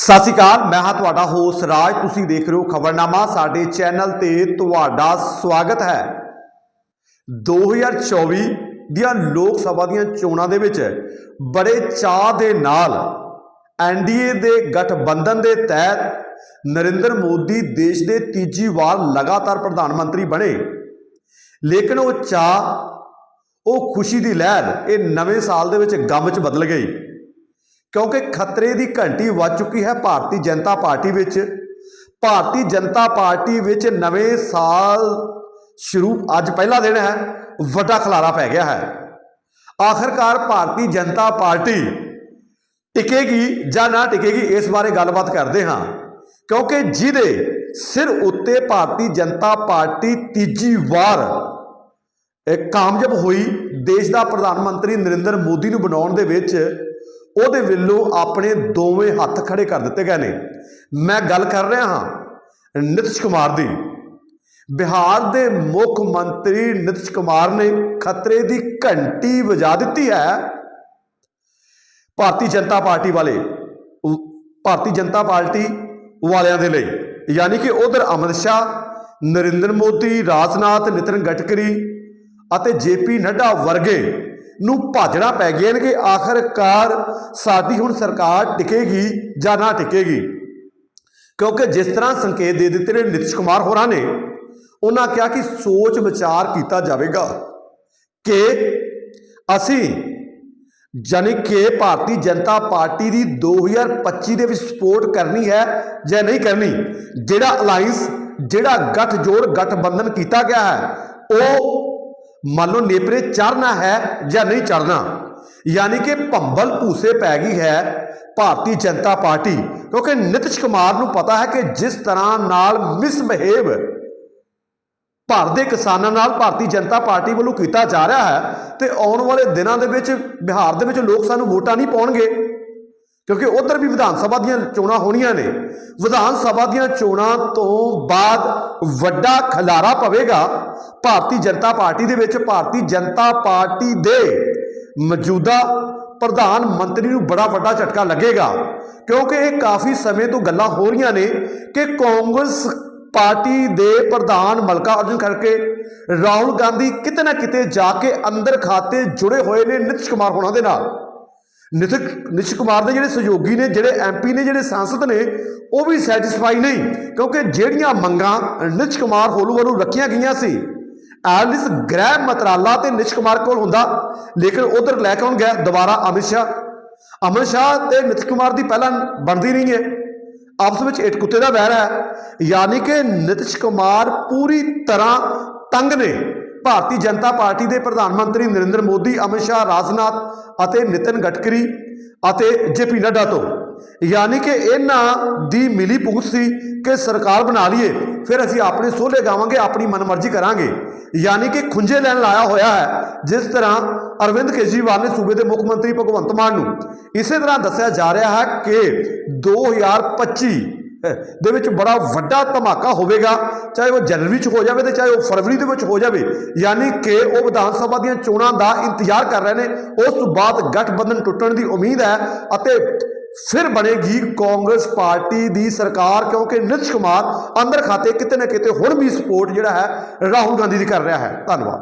ਸਤਿ ਸ਼੍ਰੀ ਅਕਾਲ, ਮੈਂ ਹਾਂ ਤੁਹਾਡਾ ਹੋਸ ਰਾਜ। ਤੁਸੀਂ ਦੇਖ ਰਹੇ ਹੋ ਖਬਰਨਾਮਾ, ਸਾਡੇ ਚੈਨਲ ਤੇ ਤੁਹਾਡਾ ਸਵਾਗਤ ਹੈ। 2024 ਦੀਆਂ ਲੋਕ ਸਭਾ ਦੀਆਂ ਚੋਣਾਂ ਦੇ ਵਿੱਚ ਬੜੇ ਚਾਅ ਦੇ ਨਾਲ ਐਨਡੀਏ ਦੇ ਗਠਬੰਧਨ ਦੇ ਤਹਿਤ ਨਰਿੰਦਰ ਮੋਦੀ ਦੇਸ਼ ਦੇ ਤੀਜੀ ਵਾਰ ਲਗਾਤਾਰ ਪ੍ਰਧਾਨ ਮੰਤਰੀ ਬਣੇ। ਲੇਕਿਨ ਉਹ ਚਾਅ, ਉਹ ਖੁਸ਼ੀ ਦੀ ਲਹਿਰ ਇਹ ਨਵੇਂ ਸਾਲ ਦੇ ਵਿੱਚ ਗਮ 'ਚ ਬਦਲ ਗਈ। ਕਿਉਂਕਿ ਖਤਰੇ ਦੀ ਘੰਟੀ ਵੱਜ ਚੁੱਕੀ ਹੈ ਭਾਰਤੀ ਜਨਤਾ ਪਾਰਟੀ ਵਿੱਚ। ਭਾਰਤੀ ਜਨਤਾ ਪਾਰਟੀ ਵਿੱਚ ਨਵੇਂ ਸਾਲ ਸ਼ੁਰੂ ਅੱਜ ਪਹਿਲਾ ਦਿਨ ਹੈ, ਵੱਡਾ ਖਲਾਰਾ ਪੈ ਗਿਆ ਹੈ। ਆਖਰਕਾਰ ਭਾਰਤੀ ਜਨਤਾ ਪਾਰਟੀ ਟਿਕੇਗੀ ਜਾਂ ਨਾ ਟਿਕੇਗੀ, ਇਸ ਬਾਰੇ ਗੱਲਬਾਤ ਕਰਦੇ ਹਾਂ। ਕਿਉਂਕਿ ਜਿਹਦੇ ਸਿਰ ਉੱਤੇ ਭਾਰਤੀ ਜਨਤਾ ਪਾਰਟੀ ਤੀਜੀ ਵਾਰ ਕਾਮਯਾਬ ਹੋਈ, ਦੇਸ਼ ਦਾ ਪ੍ਰਧਾਨ ਮੰਤਰੀ ਨਰਿੰਦਰ ਮੋਦੀ ਨੂੰ ਬਣਾਉਣ ਦੇ ਵਿੱਚ ਉਹਦੇ ਵੱਲੋਂ ਆਪਣੇ ਦੋਵੇਂ ਹੱਥ ਖੜੇ ਕਰ ਦਿੱਤੇ ਗਏ ਨੇ। ਮੈਂ ਗੱਲ ਕਰ ਰਿਹਾ ਹਾਂ ਨਿਤਿਸ਼ ਕੁਮਾਰ ਦੀ। ਬਿਹਾਰ ਦੇ ਮੁੱਖ ਮੰਤਰੀ ਨਿਤਿਸ਼ ਕੁਮਾਰ ਨੇ ਖਤਰੇ ਦੀ ਘੰਟੀ ਵਜਾ ਦਿੱਤੀ ਹੈ। ਭਾਰਤੀ ਜਨਤਾ ਪਾਰਟੀ ਵਾਲੇ ਭਾਰਤੀ ਜਨਤਾ ਪਾਰਟੀ ਵਾਲਿਆਂ ਦੇ ਲਈ, ਯਾਨੀ ਕਿ ਉਧਰ ਅਮਿਤ ਸ਼ਾਹ, ਨਰਿੰਦਰ ਮੋਦੀ, ਰਾਜਨਾਥ, ਨਿਤਨ ਗਟਕਰੀ ਅਤੇ ਜੇਪੀ ਨੱਡਾ ਵਰਗੇ ਨੂੰ ਭਾਜਣਾ ਪੈ ਗਿਆ ਨੇ ਕਿ ਆਖਰਕਾਰ ਸਾਡੀ ਹੁਣ ਸਰਕਾਰ ਟਿਕੇਗੀ ਜਾਂ ਨਾ ਟਿਕੇਗੀ? ਕਿਉਂਕਿ ਜਿਸ ਤਰ੍ਹਾਂ ਸੰਕੇਤ ਦੇ ਦਿੱਤੇ ਨੇ ਨਿਤਿਸ਼ ਕੁਮਾਰ ਹੋਰਾਂ ਨੇ, ਉਹਨਾਂ ਕਿਹਾ ਕਿ ਸੋਚ ਵਿਚਾਰ ਕੀਤਾ ਜਾਵੇਗਾ ਕਿ ਅਸੀਂ ਜਾਨੀ ਕਿ ਭਾਰਤੀ ਜਨਤਾ ਪਾਰਟੀ ਦੀ 2025 ਦੇ ਵਿੱਚ ਸਪੋਰਟ ਕਰਨੀ ਹੈ ਜਾਂ ਨਹੀਂ ਕਰਨੀ, ਜਿਹੜਾ ਅਲਾਈਅੰਸ ਜਿਹੜਾ ਗੱਠਜੋੜ, ਗਠਬੰਧਨ ਕੀਤਾ ਗਿਆ ਹੈ, ਉਹ ਮੰਨ ਲਓ ਨੇਪਰੇ ਚੜਨਾ ਹੈ ਜਾਂ ਨਹੀਂ ਚੜਨਾ ਯਾਨੀ ਕਿ ਭੰਬਲ ਭੂਸੇ ਪੈ ਗਈ ਹੈ ਭਾਰਤੀ ਜਨਤਾ ਪਾਰਟੀ, ਕਿਉਂਕਿ ਨਿਤਿਸ਼ ਕੁਮਾਰ ਨੂੰ ਪਤਾ ਹੈ ਕਿ ਜਿਸ ਤਰ੍ਹਾਂ ਨਾਲ ਮਿਸਬਿਹੇਵ ਭਾਰਤ ਦੇ ਕਿਸਾਨਾਂ ਨਾਲ ਭਾਰਤੀ ਜਨਤਾ ਪਾਰਟੀ ਵੱਲੋਂ ਕੀਤਾ ਜਾ ਰਿਹਾ ਹੈ, ਤੇ ਆਉਣ ਵਾਲੇ ਦਿਨਾਂ ਦੇ ਵਿੱਚ ਬਿਹਾਰ ਦੇ ਵਿੱਚ ਲੋਕ ਸਾਨੂੰ ਵੋਟਾਂ ਨਹੀਂ ਪਾਉਣਗੇ। ਕਿਉਂਕਿ ਉਧਰ ਵੀ ਵਿਧਾਨ ਸਭਾ ਦੀਆਂ ਚੋਣਾਂ ਹੋਣੀਆਂ ਨੇ। ਵਿਧਾਨ ਸਭਾ ਦੀਆਂ ਚੋਣਾਂ ਤੋਂ ਬਾਅਦ ਵੱਡਾ ਖਲਾਰਾ ਪਵੇਗਾ ਭਾਰਤੀ ਜਨਤਾ ਪਾਰਟੀ ਦੇ ਵਿੱਚ। ਭਾਰਤੀ ਜਨਤਾ ਪਾਰਟੀ ਦੇ ਮੌਜੂਦਾ ਪ੍ਰਧਾਨ ਮੰਤਰੀ ਨੂੰ ਬੜਾ ਵੱਡਾ ਝਟਕਾ ਲੱਗੇਗਾ। ਕਿਉਂਕਿ ਇਹ ਕਾਫੀ ਸਮੇਂ ਤੋਂ ਗੱਲਾਂ ਹੋ ਰਹੀਆਂ ਨੇ ਕਿ ਕਾਂਗਰਸ ਪਾਰਟੀ ਦੇ ਪ੍ਰਧਾਨ ਮਲਕਾ ਅਰਜੁਨ ਖੜਕੇ ਰਾਹੁਲ ਗਾਂਧੀ ਕਿਤੇ ਨਾ ਕਿਤੇ ਜਾ ਕੇ ਅੰਦਰ ਖਾਤੇ ਜੁੜੇ ਹੋਏ ਨੇ। ਨਿਤਿਸ਼ ਕੁਮਾਰ ਹੋਣਾ ਦੇ ਨਾਲ ਨਿਤਿਕ, ਨਿਤਿਸ਼ ਕੁਮਾਰ ਦੇ ਜਿਹੜੇ ਸਹਿਯੋਗੀ ਨੇ, ਜਿਹੜੇ ਐਮਪੀ ਨੇ, ਜਿਹੜੇ ਸੰਸਦ ਨੇ, ਉਹ ਵੀ ਸੈਟੀਸਫਾਈ ਨਹੀਂ, ਕਿਉਂਕਿ ਜਿਹੜੀਆਂ ਮੰਗਾਂ ਨਿਤਿਸ਼ ਕੁਮਾਰ ਹੋਲੂ ਵੱਲੋਂ ਰੱਖੀਆਂ ਗਈਆਂ ਸੀ ਐਲਿਸ ਗ੍ਰਹਿ ਮੰਤਰਾਲਾ ਤੇ ਨਿਤਿਸ਼ ਕੁਮਾਰ ਕੋਲ ਹੁੰਦਾ, ਲੇਕਿਨ ਉਧਰ ਲੈ ਕੇ ਆਉਣ ਗਿਆ ਦੁਬਾਰਾ ਅਮਿਤ ਸ਼ਾਹ। ਅਮਿਤ ਸ਼ਾਹ ਤੇ ਨਿਤਿਸ਼ ਕੁਮਾਰ ਦੀ ਪਹਿਲਾਂ ਬਣਦੀ ਨਹੀਂ ਹੈ। ਆਪਸ ਵਿੱਚ ਇੱਕ ਕੁੱਤੇ ਦਾ ਵੈਰ ਹੈ। ਯਾਨੀ ਕਿ ਨਿਤਿਸ਼ ਕੁਮਾਰ ਪੂਰੀ ਤਰ੍ਹਾਂ ਤੰਗ ਨੇ। ਭਾਰਤੀ ਜਨਤਾ ਪਾਰਟੀ ਦੇ ਪ੍ਰਧਾਨ ਮੰਤਰੀ ਨਰਿੰਦਰ ਮੋਦੀ, ਅਮਿਤ ਸ਼ਾਹ, ਰਾਜਨਾਥ ਅਤੇ ਨਿਤਨ ਗਟਕਰੀ ਅਤੇ ਜੇਪੀ ਨੱਡਾ ਤੋਂ। ਯਾਨੀ ਕਿ ਇਹਨਾਂ ਦੀ ਮਿਲੀ ਭੁਗਤ ਸੀ ਕਿ ਸਰਕਾਰ ਬਣਾ ਲਈਏ, ਫਿਰ ਅਸੀਂ ਆਪਣੇ ਸੋਲੇ ਗਾਵਾਂਗੇ, ਆਪਣੀ ਮਨਮਰਜ਼ੀ ਕਰਾਂਗੇ। ਯਾਨੀ ਕਿ ਖੁੰਝੇ ਲੈਣ ਲਾਇਆ ਹੋਇਆ ਹੈ, ਜਿਸ ਤਰ੍ਹਾਂ ਅਰਵਿੰਦ ਕੇਜਰੀਵਾਲ ਨੇ ਸੂਬੇ ਦੇ ਮੁੱਖ ਮੰਤਰੀ ਭਗਵੰਤ ਮਾਨ ਨੂੰ। ਇਸੇ ਤਰ੍ਹਾਂ ਦੱਸਿਆ ਜਾ ਰਿਹਾ ਹੈ ਕਿ 2025 ਦੇ ਵਿੱਚ ਬੜਾ ਵੱਡਾ ਧਮਾਕਾ ਹੋਵੇਗਾ, ਚਾਹੇ ਉਹ ਜਨਵਰੀ ਚ ਹੋ ਜਾਵੇ ਤੇ ਚਾਹੇ ਉਹ ਫਰਵਰੀ ਦੇ ਵਿੱਚ ਹੋ ਜਾਵੇ, ਯਾਨੀ ਕਿ ਉਹ ਵਿਧਾਨ ਸਭਾ ਦੀਆਂ ਚੋਣਾਂ ਦਾ ਇੰਤਜ਼ਾਰ ਕਰ ਰਹੇ ਨੇ, ਉਸ ਤੋਂ ਬਾਅਦ ਗਠਬੰਧਨ ਟੁੱਟਣ ਦੀ ਉਮੀਦ ਹੈ ਅਤੇ ਫਿਰ ਬਣੇਗੀ ਕਾਂਗਰਸ ਪਾਰਟੀ ਦੀ ਸਰਕਾਰ, ਕਿਉਂਕਿ ਨਿਤਿਸ਼ ਕੁਮਾਰ ਅੰਦਰ ਖਾਤੇ ਕਿਤੇ ਨਾ ਕਿਤੇ ਹੁਣ ਵੀ ਸਪੋਰਟ ਜਿਹੜਾ ਹੈ, ਰਾਹੁਲ ਗਾਂਧੀ ਦੀ ਕਰ ਰਿਹਾ ਹੈ। ਧੰਨਵਾਦ।